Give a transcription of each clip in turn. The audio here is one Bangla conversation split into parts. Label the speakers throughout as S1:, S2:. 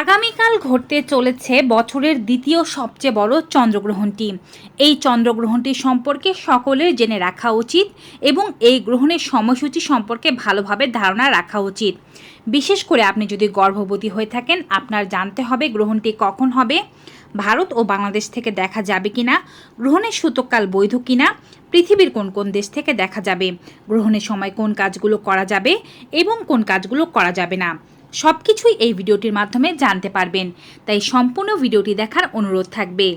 S1: আগামীকাল ঘটতে চলেছে বছরের দ্বিতীয় সবচেয়ে বড় চন্দ্রগ্রহণটি। এই চন্দ্রগ্রহণটি সম্পর্কে সকলের জেনে রাখা উচিত এবং এই গ্রহণের সময়সূচি সম্পর্কে ভালোভাবে ধারণা রাখা উচিত। বিশেষ করে আপনি যদি গর্ভবতী হয়ে থাকেন, আপনার জানতে হবে গ্রহণটি কখন হবে, ভারত ও বাংলাদেশ থেকে দেখা যাবে কিনা, গ্রহণের সূতককাল বৈধ কিনা, পৃথিবীর কোন কোন দেশ থেকে দেখা যাবে, গ্রহণের সময় কোন কাজগুলো করা যাবে এবং কোন কাজগুলো করা যাবে না। সব কিছুই এই ভিডিওটির মাধ্যমে জানতে পারবেন। তাই সম্পূর্ণ ভিডিওটি দেখার অনুরোধ থাকবে।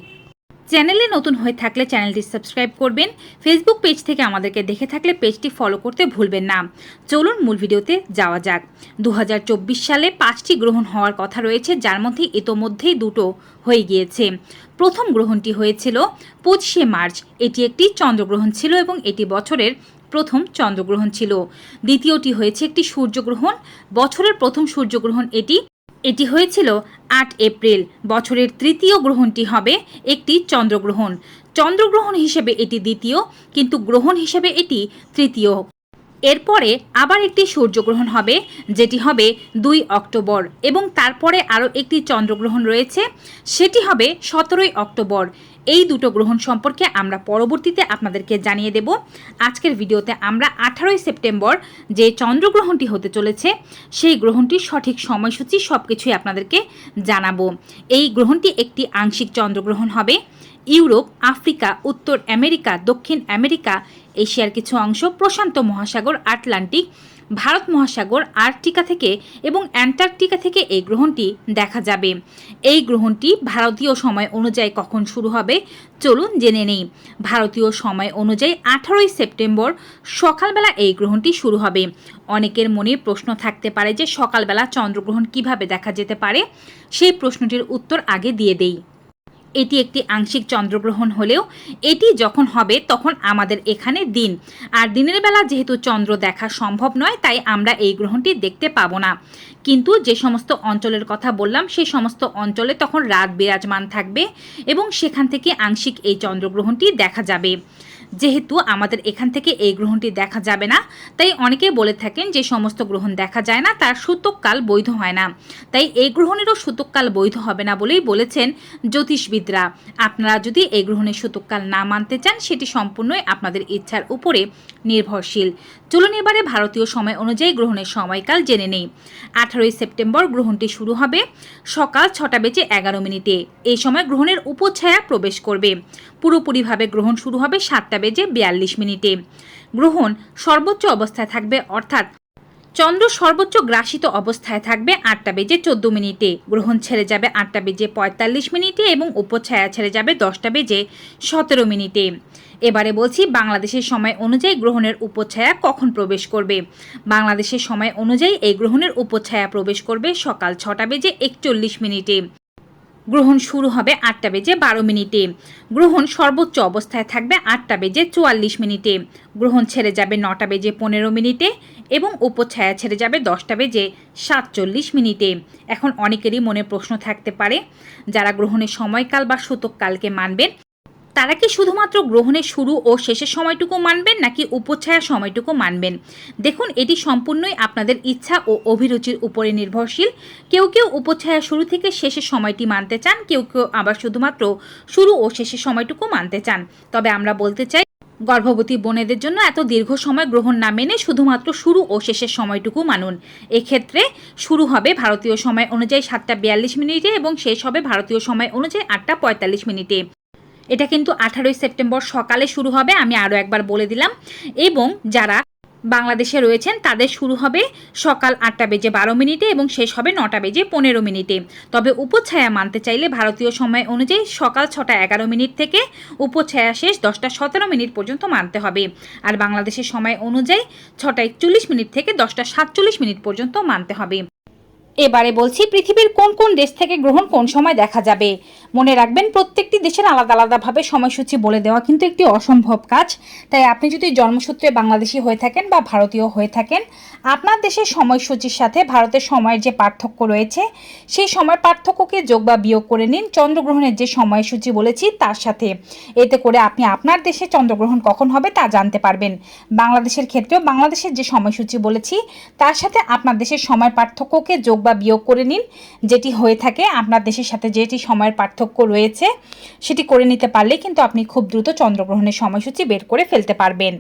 S1: চ্যানেলে নতুন হয়ে থাকলে চ্যানেলটি সাবস্ক্রাইব করবেন। ফেসবুক পেজ থেকে আমাদেরকে দেখে থাকলে পেজটি ফলো করতে ভুলবেন না। চলুন মূল ভিডিওতে যাওয়া যাক। দু হাজার চব্বিশ সালে পাঁচটি গ্রহণ হওয়ার কথা রয়েছে, যার মধ্যে ইতোমধ্যেই দুটো হয়ে গিয়েছে। প্রথম গ্রহণটি হয়েছিল পঁচিশে মার্চ। এটি একটি চন্দ্রগ্রহণ ছিল এবং এটি বছরের প্রথম চন্দ্রগ্রহণ ছিল। দ্বিতীয়টি হয়েছে একটি সূর্যগ্রহণ। বছরের প্রথম সূর্যগ্রহণ এটি। এটি হয়েছিল আট এপ্রিল। বছরের তৃতীয় গ্রহণটি হবে একটি চন্দ্রগ্রহণ। চন্দ্রগ্রহণ হিসেবে এটি দ্বিতীয়, কিন্তু গ্রহণ হিসেবে এটি তৃতীয়। এরপরে আবার একটি সূর্যগ্রহণ হবে, যেটি হবে দুই অক্টোবর। এবং তারপরে আরও একটি চন্দ্রগ্রহণ রয়েছে, সেটি হবে সতেরোই অক্টোবর। এই দুটো গ্রহণ সম্পর্কে আমরা পরবর্তীতে আপনাদেরকে জানিয়ে দেব। আজকের ভিডিওতে আমরা আঠারোই সেপ্টেম্বর যে চন্দ্রগ্রহণটি হতে চলেছে, সেই গ্রহণটির সঠিক সময়সূচি সব কিছুই আপনাদেরকে জানাব। এই গ্রহণটি একটি আংশিক চন্দ্রগ্রহণ হবে। ইউরোপ, আফ্রিকা, উত্তর আমেরিকা, দক্ষিণ আমেরিকা, এশিয়ার কিছু অংশ, প্রশান্ত মহাসাগর, আটলান্টিক ভারত মহাসাগর, আর্কটিকা থেকে এবং অ্যান্টার্কটিকা থেকে এই গ্রহণটি দেখা যাবে। এই গ্রহণটি ভারতীয় সময় অনুযায়ী কখন শুরু হবে? চলুন জেনে নেই। ভারতীয় সময় অনুযায়ী আঠারোই সেপ্টেম্বর সকালবেলা এই গ্রহণটি শুরু হবে। অনেকের মনে প্রশ্ন থাকতে পারে যে সকালবেলা চন্দ্রগ্রহণ কীভাবে দেখা যেতে পারে? সেই প্রশ্নটির উত্তর আগে দিয়ে দেই। এটি একটি আংশিক চন্দ্রগ্রহণ হলেও এটি যখন হবে তখন আমাদের এখানে দিন। আর দিনের বেলা যেহেতু চন্দ্র দেখা সম্ভব নয়, তাই আমরা এই গ্রহণটি দেখতে পাবো না। কিন্তু যে সমস্ত অঞ্চলের কথা বললাম, সেই সমস্ত অঞ্চলে তখন রাত বিরাজমান থাকবে এবং সেখান থেকে আংশিক এই চন্দ্রগ্রহণটি দেখা যাবে। যেহেতু আমাদের এখান থেকে এই গ্রহণটি দেখা যাবে না, তাই অনেকে বলে থাকেন যে সমস্ত গ্রহণ দেখা যায় না, তার সূতককাল বৈধ হয় না। তাই এই গ্রহণেরও সূতককাল বৈধ হবে না বলেই বলেছেন জ্যোতিষবিদরা। আপনারা যদি এই গ্রহণের সূতককাল না মানতে চান, সেটি সম্পূর্ণই আপনাদের ইচ্ছার উপরে নির্ভরশীল। চলুন এবারে ভারতীয় সময় অনুযায়ী গ্রহণের সময়কাল জেনে নেই। আঠারোই সেপ্টেম্বর গ্রহণটি শুরু হবে সকাল ছটা বেজে এগারো মিনিটে। এই সময় গ্রহণের উপছায়া প্রবেশ করবে। পুরোপুরিভাবে গ্রহণ শুরু হবে সাতটা বেজে বিয়াল্লিশ মিনিটে। গ্রহণ সর্বোচ্চ অবস্থায় থাকবে অর্থাৎ চন্দ্র সর্বোচ্চ গ্রাসিত অবস্থায় থাকবে আটটা বেজে চোদ্দ মিনিটে। গ্রহণ ছেড়ে যাবে আটটা বেজে পঁয়তাল্লিশ মিনিটে এবং উপছায়া ছেড়ে যাবে দশটা বেজে সতেরো মিনিটে। এবারে বলছি, বাংলাদেশের সময় অনুযায়ী গ্রহণের উপছায়া কখন প্রবেশ করবে? বাংলাদেশের সময় অনুযায়ী এই গ্রহণের উপছায়া প্রবেশ করবে সকাল ছটা বেজে একচল্লিশ মিনিটে। গ্রহণ শুরু হবে আটটা বেজে বারো মিনিটে। গ্রহণ সর্বোচ্চ অবস্থায় থাকবে আটটা বেজে চুয়াল্লিশ মিনিটে। গ্রহণ ছেড়ে যাবে নটা বেজে পনেরো মিনিটে এবং উপছায়া ছেড়ে যাবে দশটা বেজে সাতচল্লিশ মিনিটে। এখন অনেকেরই মনে প্রশ্ন থাকতে পারে, যারা গ্রহণের সময়কাল বা সূতককালকে মানবেন তারা কি শুধুমাত্র গ্রহণের শুরু ও শেষের সময়টুকু মানবেন, নাকি উপছায়া সময়টুকু মানবেন? দেখুন, এটি সম্পূর্ণই আপনাদের ইচ্ছা ও অভিরুচির উপরে নির্ভরশীল। কেউ কেউ উপছায়া শুরু থেকে শেষের সময়টি মানতে চান, কেউ কেউ আবার শুধুমাত্র শুরু ও শেষের সময়টুকু মানতে চান। তবে আমরা বলতে চাই, গর্ভবতী বোনেদের জন্য এত দীর্ঘ সময় গ্রহণ না মেনে শুধুমাত্র শুরু ও শেষের সময়টুকু মানুন। এক্ষেত্রে শুরু হবে ভারতীয় সময় অনুযায়ী সাতটা বিয়াল্লিশ মিনিটে এবং শেষ হবে ভারতীয় সময় অনুযায়ী আটটা পঁয়তাল্লিশ মিনিটে। এটা কিন্তু আঠারোই সেপ্টেম্বর সকালে শুরু হবে, আমি আরও একবার বলে দিলাম। এবং যারা বাংলাদেশে রয়েছেন, তাদের শুরু হবে সকাল আটটা বেজে বারো মিনিটে এবং শেষ হবে নটা বেজে পনেরো মিনিটে। তবে উপছায়া মানতে চাইলে ভারতীয় সময় অনুযায়ী সকাল ছটা এগারো মিনিট থেকে উপছায়া শেষ দশটা সতেরো মিনিট পর্যন্ত মানতে হবে। আর বাংলাদেশের সময় অনুযায়ী ছটা একচল্লিশ মিনিট থেকে দশটা সাতচল্লিশ মিনিট পর্যন্ত মানতে হবে। এবারে বলছি পৃথিবীর কোন কোন দেশ থেকে গ্রহণ কোন সময় দেখা যাবে? মনে রাখবেন প্রত্যেকটি দেশের আলাদা আলাদাভাবে সময়সূচি বলে দেওয়া কিন্তু একটি অসম্ভব কাজ। তাই আপনি যদি জন্মসূত্রে বাংলাদেশি হয়ে থাকেন বা ভারতীয় হয়ে থাকেন, আপনার দেশের সময়সূচির সাথে ভারতের সময়ের যে পার্থক্য রয়েছে, সেই সময় পার্থক্যকে যোগ বা বিয়োগ করে নিন চন্দ্রগ্রহণের যে সময়সূচি বলেছি তার সাথে। এতে করে আপনি আপনার দেশে চন্দ্রগ্রহণ কখন হবে তা জানতে পারবেন। বাংলাদেশের ক্ষেত্রেও বাংলাদেশের যে সময়সূচি বলেছি, তার সাথে আপনার দেশের সময় পার্থক্যকে যোগ বা বিয়োগ করে নিন, যেটি হয়ে থাকে আপনার দেশের সাথে যেটি সময়ের পার্থক্য রয়েছে, সেটি করে নিতে পারলে কিন্তু আপনি খুব দ্রুত চন্দ্রগ্রহণের সময়সূচি বের করে ফেলতে পারবেন।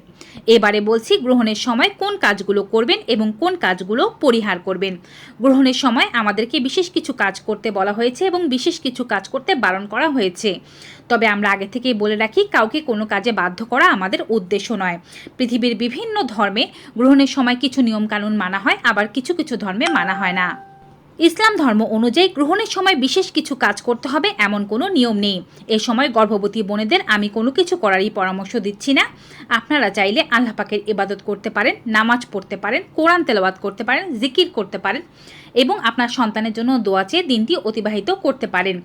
S1: এবারে বলছি গ্রহণের সময় কোন কাজগুলো করবেন এবং কোন কাজগুলো পরিহার করবেন। গ্রহণের সময় আমাদেরকে বিশেষ কিছু কাজ করতে বলা হয়েছে এবং বিশেষ কিছু কাজ করতে বারণ করা হয়েছে। তবে আমরা আগে থেকেই বলে রাখি, কাউকে কোনো কাজে বাধ্য করা আমাদের উদ্দেশ্য নয়। পৃথিবীর বিভিন্ন ধর্মে গ্রহণের সময় কিছু নিয়মকানুন মানা হয়, আবার কিছু কিছু ধর্মে মানা হয় না। ইসলাম ধর্ম অনুযায়ী গ্রহণের সময় বিশেষ কিছু কাজ করতে হবে এমন কোনো নিয়ম নেই। এ সময় গর্ভবতী বোনেদের আমি কোনো কিছু করারই পরামর্শ দিচ্ছি না। আপনারা চাইলে আল্লাহ পাকের ইবাদত করতে পারেন, নামাজ পড়তে পারেন, কোরআন তেলাওয়াত করতে পারেন, জিকির করতে পারেন এবং আপনার সন্তানের জন্য দোয়া চেয়ে দিনটি অতিবাহিত করতে পারেন।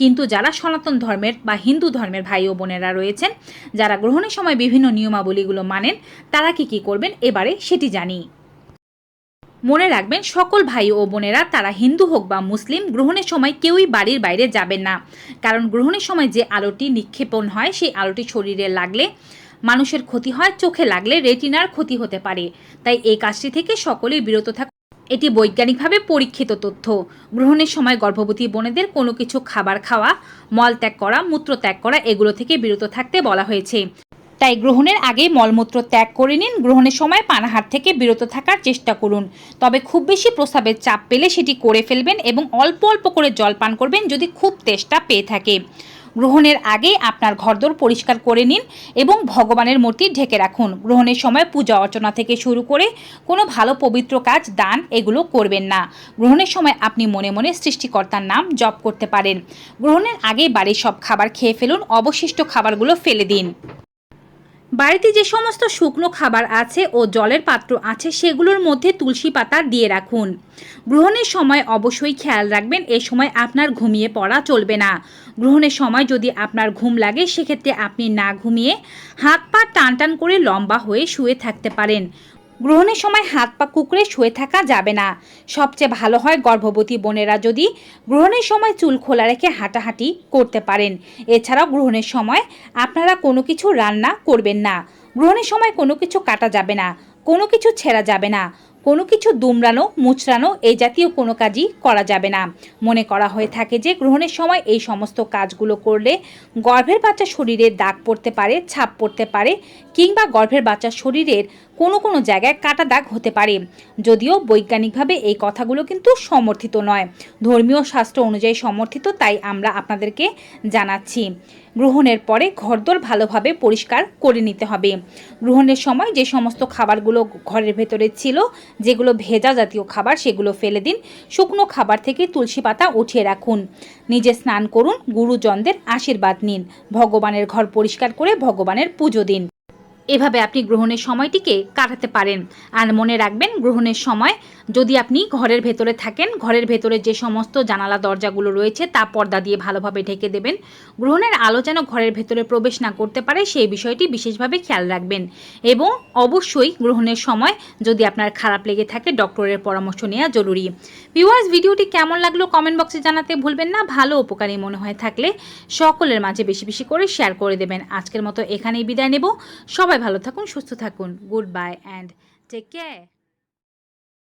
S1: কিন্তু যারা সনাতন ধর্মের বা হিন্দু ধর্মের ভাই ও বোনেরা রয়েছেন, যারা গ্রহণের সময় বিভিন্ন নিয়মাবলীগুলো মানেন, তারা কি কি করবেন? এবারে সেটি জানি। মনে রাখবেন, সকল ভাই ও বোনেরা, তারা হিন্দু হোক বা মুসলিম, গ্রহণের সময় কেউই বাড়ির বাইরে যাবেন না। কারণ গ্রহণের সময় যে আলোটি নিক্ষেপণ হয়, সেই আলোটি শরীরে লাগলে মানুষের ক্ষতি হয়, চোখে লাগলে রেটিনার ক্ষতি হতে পারে। তাই এই কাজটি থেকে সকলেই বিরত থাকুন। এটি বৈজ্ঞানিকভাবে পরীক্ষিত তথ্য। গ্রহণের সময় গর্ভবতী বোনেদের কোনো কিছু খাবার খাওয়া মল ত্যাগ করা মূত্র ত্যাগ করা, এগুলো থেকে বিরত থাকতে বলা হয়েছে। তাই গ্রহণের আগে মলমূত্র ত্যাগ করে নিন। গ্রহণের সময় পানাহার থেকে বিরত থাকার চেষ্টা করুন। তবে খুব বেশি প্রস্রাবের চাপ পেলে সেটি করে ফেলবেন এবং অল্প অল্প করে জল পান করবেন যদি খুব তেষ্টা পেয়ে থাকে। গ্রহণের আগে আপনার ঘরদোর পরিষ্কার করে নিন এবং ভগবানের মূর্তি ঢেকে রাখুন। গ্রহণের সময় পূজা অর্চনা থেকে শুরু করে কোনো ভালো পবিত্র কাজ, দান এগুলো করবেন না। গ্রহণের সময় আপনি মনে মনে সৃষ্টিকর্তার নাম জপ করতে পারেন। গ্রহণের আগে বাড়ির সব খাবার খেয়ে ফেলুন। অবশিষ্ট খাবারগুলো ফেলে দিন। বাড়িতে যে সমস্ত শুকনো খাবার আছে ও জলের পাত্র আছে সেগুলোর মধ্যে তুলসী পাতা দিয়ে রাখুন। গ্রহণের সময় অবশ্যই খেয়াল রাখবেন, এ সময় আপনার ঘুমিয়ে পড়া চলবে না। গ্রহণের সময় যদি আপনার ঘুম লাগে, সেক্ষেত্রে আপনি না ঘুমিয়ে হাত পা টান টান করে লম্বা হয়ে শুয়ে থাকতে পারেন। গ্রহণের সময় হাত পা কুকড়ে শুয়ে থাকা যাবে না। সবচেয়ে ভালো হয় গর্ভবতী বোনেরা যদি গ্রহণের সময় চুল খোলা রেখে হাঁটাহাঁটি করতে পারেন। এছাড়াও গ্রহণের সময় আপনারা কোনো কিছু রান্না করবেন না। গ্রহণের সময় কোনো কিছু কাটা যাবে না, কোনো কিছু ছেঁড়া যাবে না। কোনো কিছু দুমড়ানো, মুচড়ানো এই জাতীয় কোনো কাজই করা যাবে না। মনে করা হয়ে থাকে যে গ্রহণের সময় এই সমস্ত কাজগুলো করলে গর্ভের বাচ্চা শরীরে দাগ পড়তে পারে, ছাপ পড়তে পারে কিংবা গর্ভের বাচ্চা শরীরের কোনো কোনো জায়গায় কাটা দাগ হতে পারে। যদিও বৈজ্ঞানিকভাবে এই কথাগুলো কিন্তু সমর্থিত নয়। ধর্মীয় শাস্ত্র অনুযায়ী সমর্থিত, তাই আমরা আপনাদেরকে জানাচ্ছি। গ্রহণের পরে ঘরদোর ভালোভাবে পরিষ্কার করে নিতে হবে। গ্রহণের সময় যে সমস্ত খাবারগুলো ঘরের ভেতরে ছিল, যেগুলো ভেজা জাতীয় খাবার, সেগুলো ফেলে দিন। শুকনো খাবার থেকে তুলসী পাতা উঠিয়ে রাখুন। নিজে স্নান করুন, গুরুজনদের আশীর্বাদ নিন। ভগবানের ঘর পরিষ্কার করে ভগবানের পুজো দিন। এভাবে আপনি গ্রহণের সময়টিকে কাটাতে পারেন। আর মনে রাখবেন, গ্রহণের সময় যদি আপনি ঘরের ভেতরে থাকেন, ঘরের ভেতরে যে সমস্ত জানালা দরজাগুলো রয়েছে তা পর্দা দিয়ে ভালোভাবে ঢেকে দেবেন। গ্রহণের আলো যেন ঘরের ভেতরে প্রবেশ না করতে পারে, সেই বিষয়টি বিশেষভাবে খেয়াল রাখবেন। এবং অবশ্যই গ্রহণের সময় যদি আপনার খারাপ লেগে থাকে, ডক্টরের পরামর্শ নেওয়া জরুরি। ভিউয়ার্স, ভিডিওটি কেমন লাগল কমেন্ট বক্সে জানাতে ভুলবেন না। ভালো উপকারী মনে হয়ে থাকলে সকলের মাঝে বেশি বেশি করে শেয়ার করে দেবেন। আজকের মতো এখানেই বিদায় নেব। সবাই ভালো থাকুন সুস্থ থাকুন। Good bye and take care